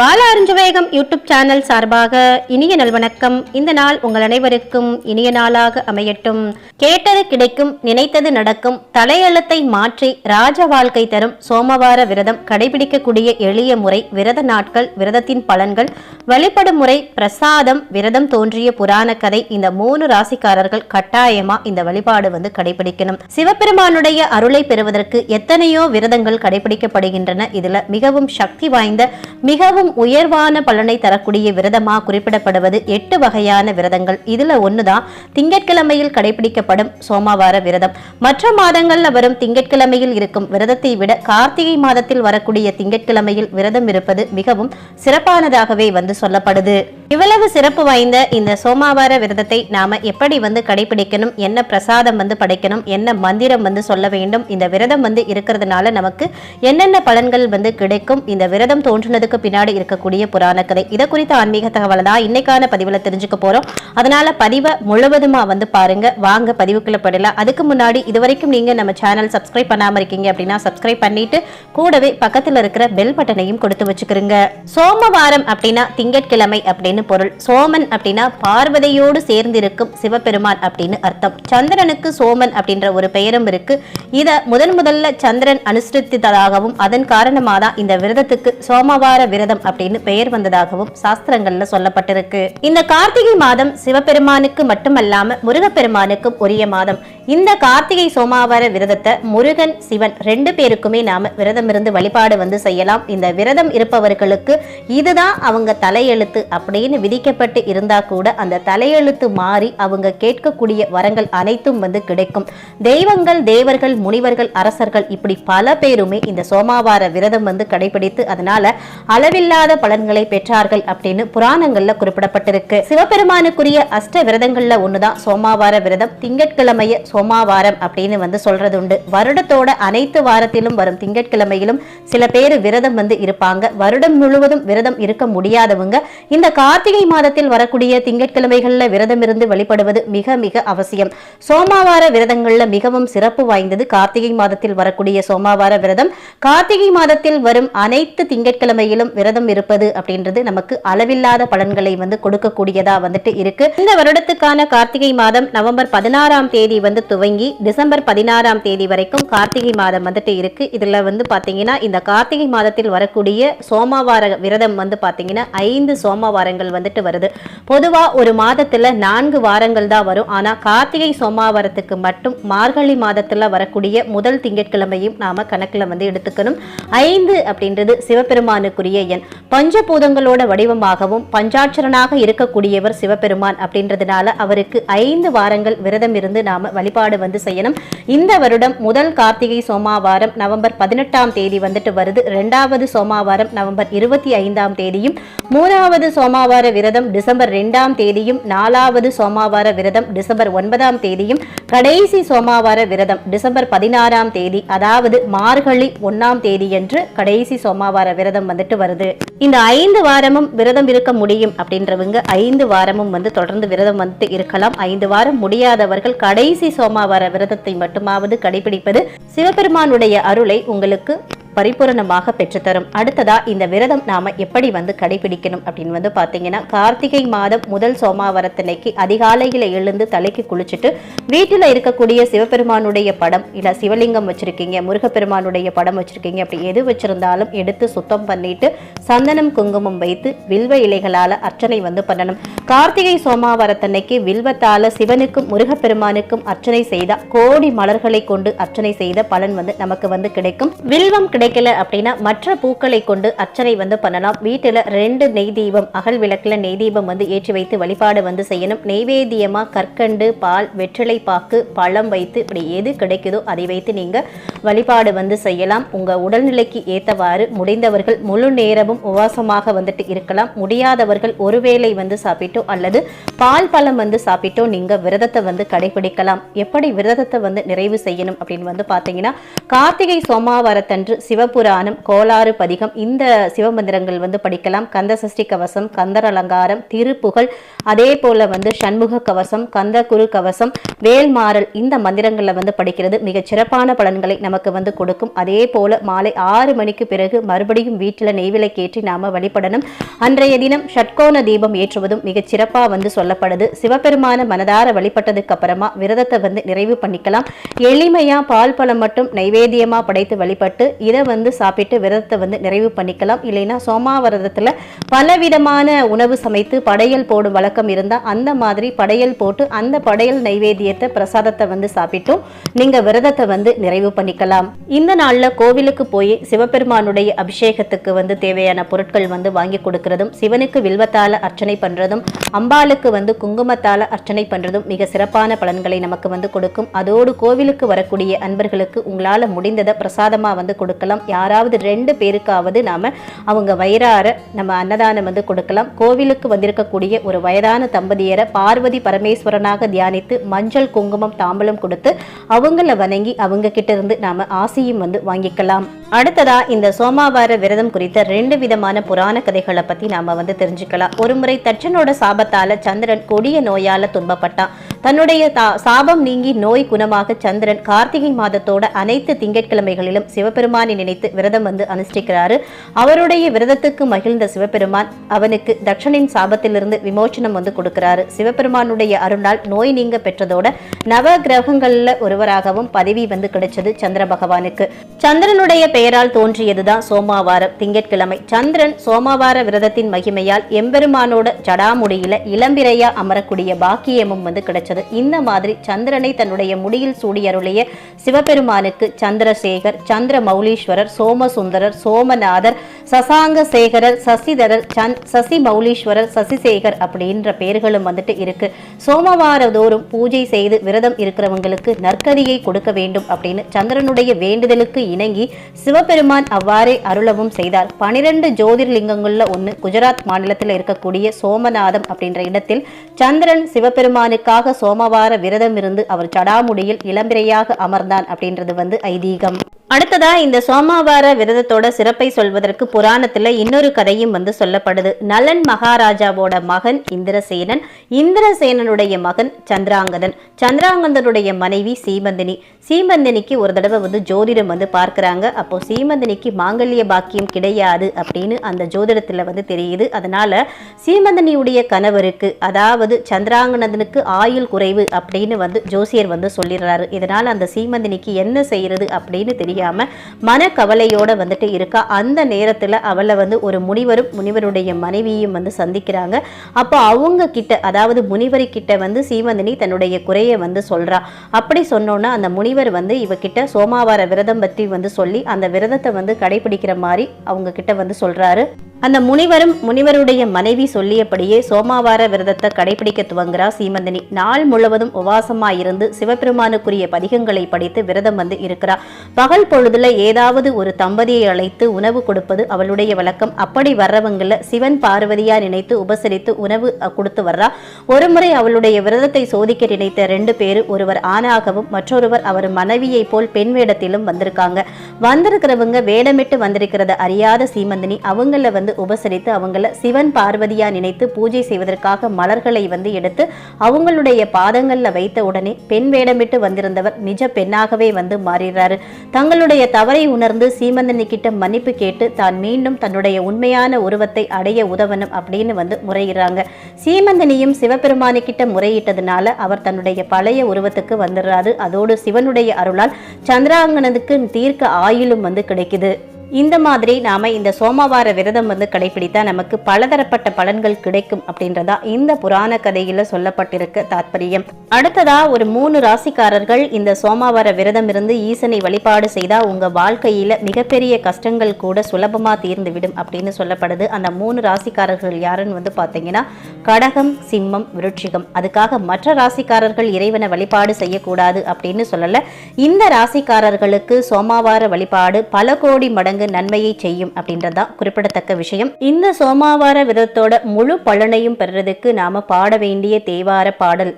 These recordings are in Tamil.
பாலா அருஞ்சவேகம் யூடியூப் சேனல் சார்பாக இனிய நல்வணக்கம் இந்த நாள் உங்கள் அனைவருக்கும் இனிய நாளாக அமையட்டும். கேட்டது கிடைக்கும் நினைத்தது நடக்கும் தலையெழுத்தை மாற்றி ராஜ வாழ்க்கை தரும் சோமவார விரதம் கடைபிடிக்கக்கூடிய எளிய முறை விரத நாட்கள் விரதத்தின் பலன்கள் வழிபடும் முறை பிரசாதம் விரதம் தோன்றிய புராண கதை இந்த மூணு ராசிக்காரர்கள் கட்டாயமா இந்த வழிபாடு வந்து கடைபிடிக்கணும். சிவபெருமானுடைய அருளை பெறுவதற்கு எத்தனையோ விரதங்கள் கடைபிடிக்கப்படுகின்றன. இதுல மிகவும் சக்தி வாய்ந்த மிகவும் உயர்வான பலனை தரக்கூடிய விரதமா குறிப்பிடப்படுவது எட்டு வகையான விரதங்கள். இதுல ஒண்ணுதான் திங்கட்கிழமையில் கடைபிடிக்கப்படும் சோமவார விரதம். மற்ற மாதங்கள்ல வரும் திங்கட்கிழமையில் இருக்கும் விரதத்தை விட கார்த்திகை மாதத்தில் வரக்கூடிய திங்கட்கிழமையில் விரதம் இருப்பது மிகவும் சிறப்பானதாகவே வந்து சொல்லப்படுது. இவ்வளவு சிறப்பு வாய்ந்த இந்த சோமாவார விரதத்தை நாம எப்படி வந்து கடைபிடிக்கணும் என்ன பிரசாதம் வந்து படைக்கணும் என்ன மந்திரம் வந்து சொல்ல வேண்டும் இந்த விரதம் வந்து இருக்கிறதுனால நமக்கு என்னென்ன பலன்கள் வந்து கிடைக்கும் இந்த விரதம் தோன்றினதுக்கு பின்னாடி இருக்கக்கூடிய புராண கதை. இதை குறித்த ஆன்மீக தகவலை தான் இன்னைக்கான பதிவுல தெரிஞ்சுக்க போறோம். அதனால பதிவை முழுவதுமா வந்து பாருங்க. வாங்க பதிவுக்குள்ள படலாம் அதுக்கு முன்னாடி இதுவரைக்கும் நீங்க நம்ம சேனல் சப்ஸ்கிரைப் பண்ணாம இருக்கீங்க அப்படின்னா சப்ஸ்கிரைப் பண்ணிட்டு கூடவே பக்கத்துல இருக்கிற பெல் பட்டனையும் கொடுத்து வச்சுக்கிறீங்க சோமவாரம் அப்படின்னா திங்கட்கிழமை அப்படின்னு அப்படின்னு பொருள். சோமன் அப்படின்னா பார்வதியோடு சேர்ந்திருக்கும் சிவபெருமான் அப்படின்னு அர்த்தம். சந்திரனுக்கு சோமன் அப்படின்ற ஒரு பெயரும் இருக்கு. இதை முதன் முதல்ல சந்திரன் அனுஷ்டித்ததாகவும் அதன் காரணமாக தான் இந்த விரதத்துக்கு சோமவார விரதம் அப்படின்னு பெயர் வந்ததாகவும் சாஸ்திரங்கள்ல சொல்லப்பட்டிருக்கு. இந்த கார்த்திகை மாதம் சிவபெருமானுக்கு மட்டுமல்லாம முருகப்பெருமானுக்கும் உரிய மாதம். இந்த கார்த்திகை சோமாவார விரதத்தை முருகன் சிவன் ரெண்டு பேருக்குமே நாம விரதம் இருந்து வழிபாடு வந்து செய்யலாம். இந்த விரதம் இருப்பவர்களுக்கு இதுதான் அவங்க தலையெழுத்து அப்படின்னு விதிக்கப்பட்டு இருந்தா கூட அந்த தலையெழுத்து மாறி அவங்க கேட்கக்கூடிய வரங்கள் அனைத்தும் வந்து கிடைக்கும். தெய்வங்கள் தேவர்கள் முனிவர்கள் அரசர்கள் இப்படி பல பேருமே இந்த சோமாவார விரதம் வந்து கடைபிடித்து அதனால அளவில்லாத பலன்களை பெற்றார்கள் அப்படின்னு புராணங்கள்ல குறிப்பிடப்பட்டிருக்கு. சிவபெருமானுக்குரிய அஷ்ட விரதங்கள்ல ஒண்ணுதான் சோமாவார விரதம் திங்கட்கிழமைய சோமாவாரம் அப்படின்னு வந்து சொல்றது உண்டு வருடத்தோட அனைத்து வாரத்திலும் வரும் திங்கட்கிழமையிலும் சில பேர் விரதம் வந்து இருப்பாங்க. வருடம் முழுவதும் விரதம் இருக்க முடியாதவங்க இந்த கால கார்த்திகை மாதத்தில் வரக்கூடிய திங்கட்கிழமைகள்ல விரதம் இருந்து வழிபடுவது மிக மிக அவசியம். சோமாவார விரதங்கள்ல மிகவும் சிறப்பு வாய்ந்தது கார்த்திகை மாதத்தில் வரக்கூடிய சோமாவார விரதம். கார்த்திகை மாதத்தில் வரும் அனைத்து திங்கட்கிழமையிலும் விரதம் இருப்பது அப்படின்றது நமக்கு அளவில்லாத பலன்களை வந்து கொடுக்கக்கூடியதா வந்துட்டு இருக்கு. இந்த வருடத்துக்கான கார்த்திகை மாதம் நவம்பர் பதினாறாம் தேதி வந்து துவங்கி டிசம்பர் பதினாறாம் தேதி வரைக்கும் கார்த்திகை மாதம் வந்துட்டு இருக்கு. இதுல வந்து பாத்தீங்கன்னா இந்த கார்த்திகை மாதத்தில் வரக்கூடிய சோமாவார விரதம் வந்து பாத்தீங்கன்னா ஐந்து சோமவாரங்கள் வந்துட்டு வருது. பொதுவா ஒரு மாதத்துல நான்கு வாரங்கள் தான் வரும். ஆனா கார்த்திகை சோமாவாரத்துக்கு மட்டும் மார்கழி மாதத்துல வரக்கூடிய முதல் திங்கட்கிழமையும் நாம கணக்குல வந்து எடுத்துக்கணும். ஐந்து அப்படின்றது சிவபெருமானுக்குரிய எண். பஞ்சபூதங்களோட வடிவமாகவும் பஞ்சாட்சரனாக இருக்கக்கூடியவர் சிவபெருமான் அப்படின்றதுனால அவருக்கு ஐந்து வாரங்கள் விரதம் இருந்து நாம வழிபாடு வந்து செய்யணும். இந்த வருடம் முதல் கார்த்திகை சோமாவாரம் நவம்பர் பதினெட்டாம் தேதி வந்துட்டு வருது. ரெண்டாவது சோமாவாரம் நவம்பர் இருபத்தி ஐந்தாம் தேதியும் மூணாவது சோமாவாரம் சோமவார விரதம் டிசம்பர் ரெண்டாம் தேதியும் நாலாவது சோமவார விரதம் டிசம்பர் ஒன்பதாம் தேதியும் கடைசி சோமவார விரதம் டிசம்பர் பதினாறாம் தேதி அதாவது மார்கழி ஒன்னாம் தேதி என்று கடைசி சோமவார விரதம் வந்துட்டு வருது. இந்த ஐந்து வாரமும் விரதம் இருக்க முடியும் அப்படின்றவங்க ஐந்து வாரமும் வந்து தொடர்ந்து விரதம் வந்துட்டு இருக்கலாம். ஐந்து வாரம் முடியாதவர்கள் கடைசி சோமவார விரதத்தை மட்டுமாவது கடைபிடிப்பது சிவபெருமானுடைய அருளை உங்களுக்கு பரிபூரணமாக பெற்றுத்தரும். அடுத்ததா இந்த விரதம் நாம எப்படி வந்து கடைபிடிக்கணும் அப்படின்னு வந்து பாத்தீங்கன்னா கார்த்திகை மாதம் முதல் சோமாவரத்தன்னைக்கு அதிகாலையில எழுந்து தலைக்கு குளிச்சுட்டு வீட்டுல இருக்கக்கூடிய சிவபெருமானுடைய படம் இல்ல சிவலிங்கம் வச்சிருக்கீங்க முருகப்பெருமானுடைய படம் வச்சிருக்கீங்க அப்படி எது வச்சிருந்தாலும் எடுத்து சுத்தம் பண்ணிட்டு சந்தனம் குங்குமம் வைத்து வில்வ இலைகளால அர்ச்சனை வந்து பண்ணணும். கார்த்திகை சோமாவரத்தன்னைக்கு வில்வத்தால சிவனுக்கும் முருகப்பெருமானுக்கும் அர்ச்சனை செய்த கோடி மலர்களை கொண்டு அர்ச்சனை செய்த பலன் வந்து நமக்கு வந்து கிடைக்கும். வில்வம் கிடைக்கல அப்படின்னா மற்ற பூக்களை கொண்டு அர்ச்சனை வந்து பண்ணலாம். வீட்டில் ரெண்டு நெய் தீபம் அகல் விளக்கில் நெய் தீபம் வந்து ஏற்றி வைத்து வழிபாடு வந்து செய்யணும். நெய்வேத்தியமாக கற்கண்டு பால் வெற்றிலை பாக்கு பழம் வைத்து இப்படி எது கிடைக்குதோ அதை வைத்து நீங்கள் வழிபாடு வந்து செய்யலாம். உங்கள் உடல்நிலைக்கு ஏற்றவாறு முடிந்தவர்கள் முழு நேரமும் உபவாசமாக வந்துட்டு இருக்கலாம். முடியாதவர்கள் ஒருவேளை வந்து சாப்பிட்டோ அல்லது பால் பழம் வந்து சாப்பிட்டோ நீங்கள் விரதத்தை வந்து கடைபிடிக்கலாம். எப்படி விரதத்தை வந்து நிறைவு செய்யணும் அப்படின்னு வந்து பார்த்தீங்கன்னா கார்த்திகை சோமாவாரத்தன்று சிவபுராணம் கோளாறு பதிகம் இந்த சிவமந்திரங்கள் வந்து படிக்கலாம். கந்த சஷ்டி கவசம் கந்தர் அலங்காரம் திருப்புகழ் அதே போல வந்து சண்முக கவசம் கந்த குரு கவசம் வேல்மாறல் இந்த மந்திரங்களில் வந்து படிக்கிறது. மிக சிறப்பான பலன்களை நமக்கு வந்து கொடுக்கும். அதே போல மாலை ஆறு மணிக்கு பிறகு மறுபடியும் வீட்டில் நெய்விளக்கேற்றி நாம வழிபடணும். அன்றைய தினம் ஷட்கோண தீபம் ஏற்றுவதும் மிகச் சிறப்பாக வந்து சொல்லப்படுது. சிவபெருமான மனதார வழிபட்டதுக்கு அப்புறமா விரதத்தை வந்து நிறைவு பண்ணிக்கலாம். எளிமையா பால் பழம் மட்டும் நைவேத்தியமா படைத்து வழிபட்டு இதை வந்து சாப்பிட்டு விரதத்தை வந்து நிறைவு பண்ணிக்கலாம். இல்லைன்னா சோமாவிரதத்தில் பலவிதமான உணவு சமைத்து படையல் போடும் வழக்கம் இருந்தால் அந்த மாதிரி படையல் போட்டு அந்த படையல் நைவேத்தியத்தை பிரசாதத்தை வந்து சாப்பிட்டும் நீங்க விரதத்தை வந்து நிறைவு பண்ணிக்கலாம். இந்த நாள்ல கோவிலுக்கு போய் சிவபெருமானுடைய அபிஷேகத்துக்கு வந்து தேவையான பொருட்கள் வந்து வாங்கி கொடுக்கறதும் சிவனுக்கு வில்வத்தால அர்ச்சனை பண்றதும் அம்பாளுக்கு வந்து குங்குமத்தால அர்ச்சனை பண்றதும் மிக சிறப்பான பலன்களை நமக்கு வந்து கொடுக்கும். அதோடு கோவிலுக்கு வரக்கூடிய அன்பர்களுக்கு உங்களால முடிந்ததை பிரசாதமா வந்து கொடுக்கலாம். கொடுக்கலாம் யாராவது ரெண்டு பேருக்காவது நாம் அவங்க வயிறார நம்ம அன்னதானம் வந்து கொடுக்கலாம். கோவிலுக்கு வந்திருக்கக்கூடிய ஒரு வயதான தம்பதியரை பார்வதி பரமேஸ்வரனாக தியானித்து மஞ்சள் குங்குமம் தாம்பலம் கொடுத்து அவங்கள வணங்கி அவங்க கிட்ட இருந்து நாம் ஆசையும் வந்து வாங்கிக்கலாம். அடுத்ததா இந்த சோமாவார விரதம் குறித்த ரெண்டு விதமான புராண கதைகளை பத்தி நாம வந்து தெரிஞ்சுக்கலாம். ஒருமுறை தச்சனோட சாபத்தால சந்திரன் கொடிய நோயால துன்பப்பட்டான். தன்னுடைய தா- சாபம் நீங்கி நோய் குணமாக சந்திரன் கார்த்திகை மாதத்தோட அனைத்து திங்கட்கிழமைகளிலும் சிவபெருமானை நினைத்து விரதம் வந்து அனுஷ்டிக்கிறாரு. அவருடைய விரதத்துக்கு மகிழ்ந்த சிவபெருமான் அவனுக்கு தக்ஷனின் சாபத்திலிருந்து விமோச்சனம் வந்து கொடுக்கிறாரு. சிவபெருமானுடைய அருணால் நோய் நீங்க பெற்றதோட நவ கிரகங்கள்ல ஒருவராகவும் பதவி வந்து கிடைச்சது சந்திர பகவானுக்கு. சந்திரனுடைய பெயரால் தோன்றியதுதான் சோமாவாரம் திங்கட்கிழமை. சந்திரன் சோமாவார விரதத்தின் மகிமையால் எம்பெருமானோட ஜடாமுடியில இளம்பிறையா அமரக்கூடிய பாக்கியமும் வந்து கிடைச்சது. இந்த மாதிரி சந்திரனை தன்னுடைய முடியில் சூடியருளிய சிவபெருமானுக்கு சந்திரசேகர் சந்திர மௌலீஸ்வரர் சோமசுந்தரர் சோமநாதர் சசாங்க சேகரர் சசிதரர் சந்த் சசி மௌலீஸ்வரர் சசிசேகர் அப்படின்ற பேர்களும் வந்துட்டு இருக்கு. சோமவார தோறும் பூஜை செய்து விரதம் இருக்கிறவங்களுக்கு நற்கதியை கொடுக்க வேண்டும் அப்படின்னு சந்திரனுடைய வேண்டுதலுக்கு இணங்கி சிவபெருமான் அவ்வாறே அருளவும் செய்தார். பனிரெண்டு ஜோதிர்லிங்கங்கள்ல ஒன்று குஜராத் மாநிலத்தில் இருக்கக்கூடிய சோமநாதம் அப்படின்ற இடத்தில் சந்திரன் சிவபெருமானுக்காக சோமவார விரதம் இருந்து அவர் சடாமுடியில் இளம்பிரையாக அமர்ந்தான் அப்படின்றது வந்து ஐதீகம். அடுத்ததா இந்த சோமாவார விரதத்தோட சிறப்பை சொல்வதற்கு புராணத்துல இன்னொரு கதையும் வந்து சொல்லப்படுது. நலன் மகாராஜாவோட மகன் இந்திரசேனன் இந்திரசேனனுடைய மகன் சந்திராங்கதன். சந்திராங்கதனுடைய மனைவி சீமந்தினி. சீமந்தினிக்கு ஒரு தடவை வந்து ஜோதிடம் வந்து பார்க்கறாங்க. அப்போ சீமந்தினிக்கு மாங்கல்ய பாக்கியம் கிடையாது அப்படின்னு அந்த ஜோதிடத்துல வந்து தெரியுது. அதனால சீமந்தினியுடைய கணவருக்கு அதாவது சந்திராங்கனதனுக்கு ஆயுள் குறைவு அப்படின்னு வந்து ஜோசியர் வந்து சொல்லிடுறாரு. இதனால அந்த சீமந்தினிக்கு என்ன செய்யறது அப்படின்னு தெரியாம கவலையோட வந்துட்டு இருக்கா? அந்த நேரத்துல அவளை வந்து ஒரு முனிவரும் முனிவருடைய மனைவியும் வந்து சந்திக்கிறாங்க. அப்போ அவங்க கிட்ட அதாவது முனிவர் கிட்ட வந்து சீவந்தினி தன்னுடைய குறையை வந்து சொல்றா. அப்படி சொன்னோன்னா அந்த முனிவர் வந்து இவகிட்ட சோமாவார விரதம் பற்றி வந்து சொல்லி அந்த விரதத்தை வந்து கடைபிடிக்கிற மாதிரி அவங்க கிட்ட வந்து சொல்றாரு. அந்த முனிவரும் முனிவருடைய மனைவி சொல்லியபடியே சோமாவார விரதத்தை கடைபிடிக்க துவங்குறா சீமந்தினி. நாள் முழுவதும் உபாசமா இருந்து சிவபெருமானுக்குரிய பதிகங்களை படித்து விரதம் வந்து இருக்கிறா. பகல் பொழுதுல ஏதாவது ஒரு தம்பதியை அழைத்து உணவு கொடுப்பது அவளுடைய வழக்கம். அப்படி வர்றவங்கள சிவன் பார்வதியா நினைத்து உபசரித்து உணவு கொடுத்து வர்றா. ஒருமுறை அவளுடைய விரதத்தை சோதிக்க நினைத்த ரெண்டு பேரும் ஒருவர் ஆணாகவும் மற்றொருவர் அவர் மனைவியை போல் பெண் வேடத்திலும் வந்திருக்காங்க. வந்திருக்கிறவங்க வேடமிட்டு வந்திருக்கிறத அறியாத சீமந்தினி அவங்கள வந்து உபசரித்து அவங்கள சிவன் பார்வதியா நினைத்து பூஜை செய்வதற்காக மலர்களை வந்து எடுத்து அவங்களுடைய பாதங்கள்ல வைத்த உடனே பெண் வேடமிட்டு வந்திருந்தவர் நிஜ பெண்ணாகவே வந்து மாறிடுறாரு. தங்களுடைய தவறை உணர்ந்து சீமந்தனி கிட்ட மன்னிப்பு கேட்டு தான் மீண்டும் தன்னுடைய உண்மையான உருவத்தை அடைய உதவணும் அப்படின்னு வந்து முறையிடுறாங்க. சீமந்தனியும் சிவபெருமானு கிட்ட முறையிட்டதுனால அவர் தன்னுடைய பழைய உருவத்துக்கு வந்துடுறாரு. அதோடு சிவனுடைய அருளால் சந்திராங்கனதுக்கு தீர்க்க ஆயுளும் வந்து கிடைக்குது. இந்த மாதிரி நாம இந்த சோமவார விரதம் வந்து கடைபிடித்தா நமக்கு பலதரப்பட்ட பலன்கள் கிடைக்கும் அப்படின்றதா இந்த புராண கதையில் சொல்லப்பட்டிருக்க தாத்பரியம். அடுத்ததா ஒரு மூணு ராசிக்காரர்கள் இந்த சோமவார விரதம் இருந்து ஈசனை வழிபாடு செய்தால் உங்கள் வாழ்க்கையில மிகப்பெரிய கஷ்டங்கள் கூட சுலபமாக தீர்ந்து விடும் அப்படின்னு சொல்லப்படுது. அந்த மூணு ராசிக்காரர்கள் யாருன்னு வந்து பார்த்தீங்கன்னா கடகம் சிம்மம் விருட்சிகம். அதுக்காக மற்ற ராசிக்காரர்கள் இறைவனை வழிபாடு செய்யக்கூடாது அப்படின்னு சொல்லலை. இந்த ராசிக்காரர்களுக்கு சோமாவார வழிபாடு பல கோடி மடங்கு மடங்கு நன்மையை செய்யும் அப்படின்றதான் குறிப்பிடத்தக்க விஷயம். இந்த சோமாவார விரதத்தோட முழு பலனையும் பெறுறதுக்கு நாம பாட வேண்டிய தேவார பாடல்.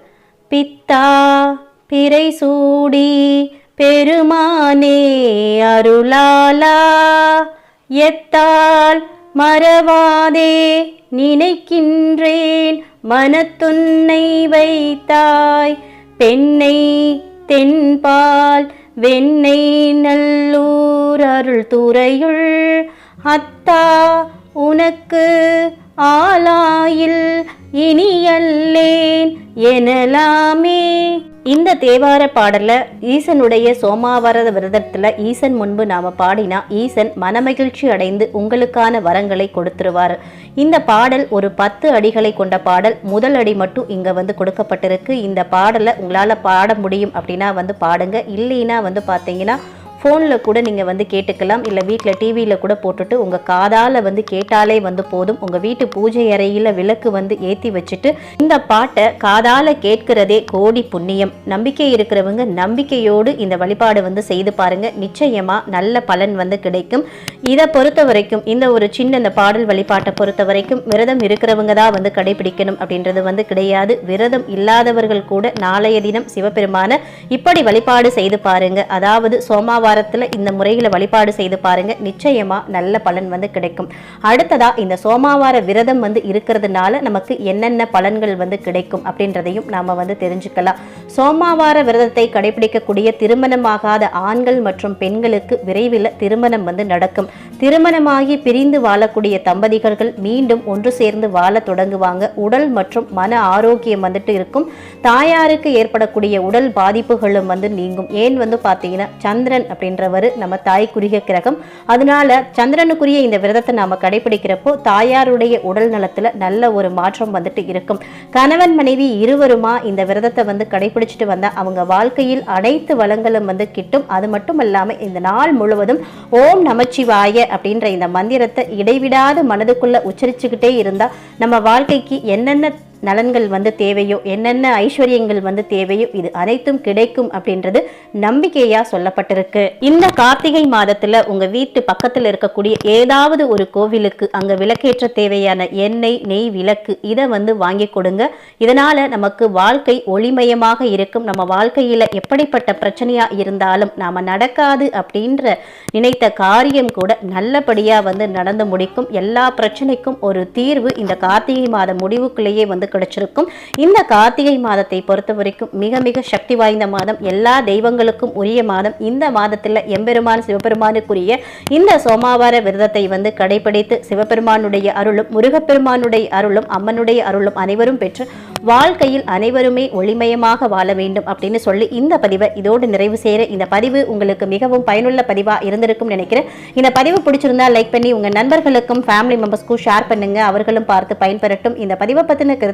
பித்தா பிறை சூடி பெருமானே அருளாலா எத்தால் மறவாதே நினைக்கின்றேன் மனத்துன்னை வைத்தாய் பெண்ணை தென்பால் வெண்ணெய் நல்லூர் அருள் துறையுள் அத்தா உனக்கு ஆலாயில் இனியல்லேன் எனலாமே. இந்த தேவார பாடல ஈசனுடைய சோமாவரத விரதத்துல ஈசன் முன்பு நாம பாடினா ஈசன் மனமகிழ்ச்சி அடைந்து உங்களுக்கான வரங்களை கொடுத்துருவார். இந்த பாடல் ஒரு பத்து அடிகளை கொண்ட பாடல். முதல் அடி மட்டும் இங்க வந்து கொடுக்கப்பட்டிருக்கு. இந்த பாடலை உங்களால பாட முடியும் அப்படின்னா வந்து பாடுங்க. இல்லைன்னா வந்து பாத்தீங்கன்னா ஃபோனில் கூட நீங்கள் வந்து கேட்டுக்கலாம். இல்லை வீட்டில் டிவியில் கூட போட்டுட்டு உங்கள் காதால் வந்து கேட்டாலே வந்து போதும். உங்கள் வீட்டு பூஜை அறையில் விளக்கு வந்து ஏற்றி வச்சுட்டு இந்த பாட்டை காதால் கேட்கிறதே கோடி புண்ணியம். நம்பிக்கை இருக்கிறவங்க நம்பிக்கையோடு இந்த வழிபாடு வந்து செய்து பாருங்க. நிச்சயமாக நல்ல பலன் வந்து கிடைக்கும். இதை பொறுத்த வரைக்கும் இந்த ஒரு சின்ன இந்த பாடல் வழிபாட்டை பொறுத்த வரைக்கும் விரதம் இருக்கிறவங்க தான் வந்து கடைபிடிக்கணும் அப்படின்றது வந்து கிடையாது. விரதம் இல்லாதவர்கள் கூட நாளைய தினம் சிவபெருமான இப்படி வழிபாடு செய்து பாருங்க. அதாவது வாரத்தில் இந்த முறையில் வழிபாடு செய்து பாருங்க. நிச்சயமா நல்ல பலன் வந்து கிடைக்கும். அடுத்ததா இந்த சோமாவார விரதம் வந்து இருக்கிறதுனால நமக்கு என்னென்ன பலன்கள் வந்து கிடைக்கும் அப்படின்றதையும் நாம வந்து தெரிஞ்சுக்கலாம். சோமாவார விரதத்தை கடைபிடிக்கக்கூடிய திருமணமாகாத ஆண்கள் மற்றும் பெண்களுக்கு விரைவில் திருமணம் வந்து நடக்கும். திருமணமாகி பிரிந்து வாழக்கூடிய தம்பதிகள் மீண்டும் ஒன்று சேர்ந்து வாழ தொடங்குவாங்க. உடல் மற்றும் மன ஆரோக்கியம் வந்துட்டு இருக்கும். தாயாருக்கு ஏற்படக்கூடிய உடல் பாதிப்புகளும் வந்து நீங்கும். ஏன் வந்து பார்த்தீங்கன்னா சந்திரன் அப்படின்றவர் நம்ம தாய்க்குரிய கிரகம். அதனால சந்திரனுக்குரிய இந்த விரதத்தை நாம கடைபிடிக்கிறப்போ தாயாருடைய உடல் நலத்துல நல்ல ஒரு மாற்றம் வந்துட்டு இருக்கும். கணவன் மனைவி இருவருமா இந்த விரதத்தை வந்து கடைபிடிச்சிட்டு வந்தா அவங்க வாழ்க்கையில் அனைத்து வளங்களும் வந்து கிட்டும். அது மட்டும் இல்லாம இந்த நாள் முழுவதும் ஓம் நமச்சிவாய அப்படின்ற இந்த மந்திரத்தை இடைவிடாது மனதுக்குள்ள உச்சரிச்சுக்கிட்டே இருந்தா நம்ம வாழ்க்கைக்கு என்னென்ன நலன்கள் வந்து தேவையோ என்னென்ன ஐஸ்வர்யங்கள் வந்து தேவையோ இது அனைத்தும் கிடைக்கும் அப்படின்றது நம்பிக்கையா சொல்லப்பட்டிருக்கு. இந்த கார்த்திகை மாதத்துல உங்க வீட்டு பக்கத்துல இருக்கக்கூடிய ஏதாவது ஒரு கோவிலுக்கு அங்க விளக்கேற்ற தேவையான எண்ணெய் நெய் விளக்கு இதை வந்து வாங்கி கொடுங்க. இதனால நமக்கு வாழ்க்கை ஒளிமயமாக இருக்கும். நம்ம வாழ்க்கையில எப்படிப்பட்ட பிரச்சனையா இருந்தாலும் நாம நடக்காது அப்படின்ற நினைத்த காரியம் கூட நல்லபடியா வந்து நடந்து முடிக்கும். எல்லா பிரச்சனைக்கும் ஒரு தீர்வு இந்த கார்த்திகை மாத முடிவுக்குள்ளேயே வந்து கிடைச்சிருக்கும். இந்த கார்த்திகை மாதத்தை பொறுத்த வரைக்கும் மிக மிக சக்தி வாய்ந்த மாதம். எல்லா தெய்வங்களுக்கும் உரிய மாதம். இந்த மாதத்தில் எம்பெருமான் சிவபெருமானுக்குரிய இந்த சோமாவார விரதத்தை வந்து கடைபிடித்து சிவபெருமானுடைய அருளும் முருகப்பெருமானுடைய அருளும் அம்மனுடைய அருளும் அனைவரும் பெற்று வாழ்க்கையில் அனைவருமே ஒளிமயமாக வாழ வேண்டும் அப்படின்னு சொல்லி இந்த பதிவை இதோடு நிறைவு செய்கிற இந்த பதிவு உங்களுக்கு மிகவும் பயனுள்ள பதிவாக இருந்திருக்கும் நினைக்கிறேன். இந்த பதிவு பிடிச்சிருந்தா லைக் பண்ணி உங்கள் நண்பர்களுக்கும் ஃபேமிலி மெம்பர்ஸ்க்கும் ஷேர் பண்ணுங்கள் அவர்களும் பார்த்து பயன்பெறட்டும். இந்த பதிவை பற்றின கருத்து